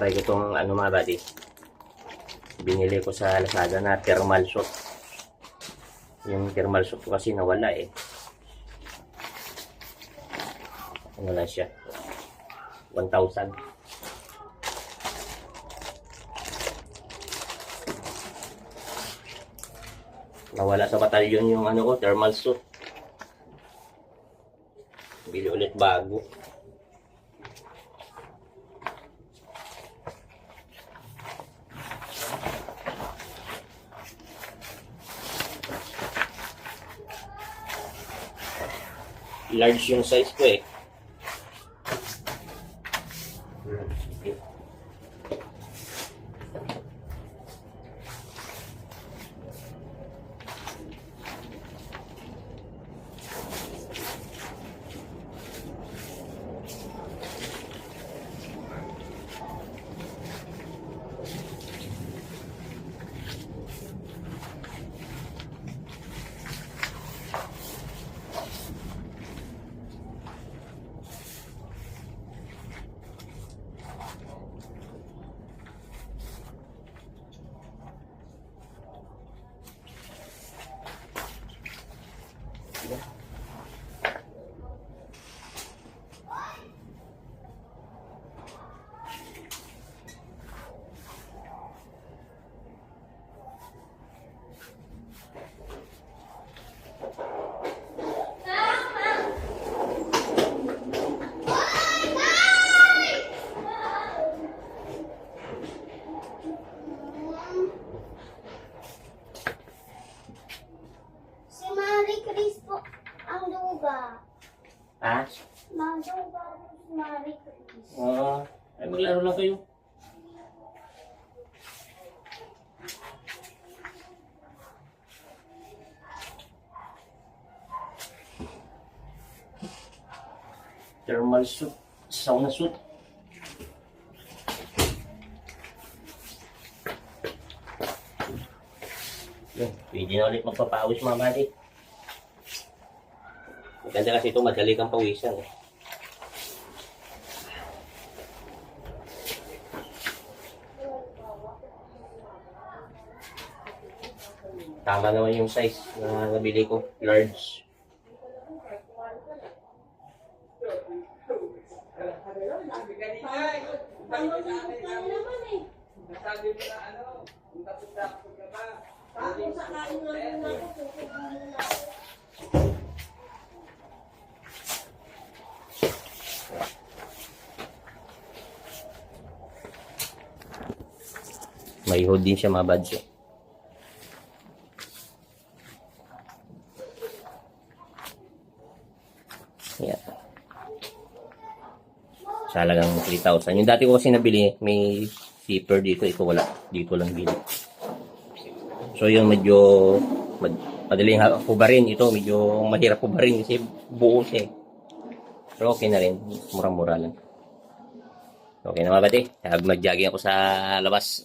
Try ko tong ano mga buddy. Binili ko sa Lazada na thermal suit. Yung thermal suit ko kasi nawala eh. Lang siya? 1,000. Nawala sa batalyon yung ano ko, thermal suit. Bili ulit bago. Large yung size ko eh. Yeah. Po ang luga. Ha? Si Marie Chris. Oo. ay maglaro lang kayo. Thermal suit. Sauna suit. Yun, pwede na ulit magpapawis buddy. Maganda kasi ito, madali kang pawisan eh. Tama naman yung size na nabili ko. Large. May hood din siya mga buds eh. Yan. Sa halagang 3,000. Yung dati ko kasi nabili, may zipper dito. Ito wala. Dito lang bili. So yung medyo mad, madaling hubarin. Ito medyo mahirap hubarin kasi buo siya eh. Pero okay na rin. Murang-mura lang. Okay na mga bati. Mag-jogging ako sa labas.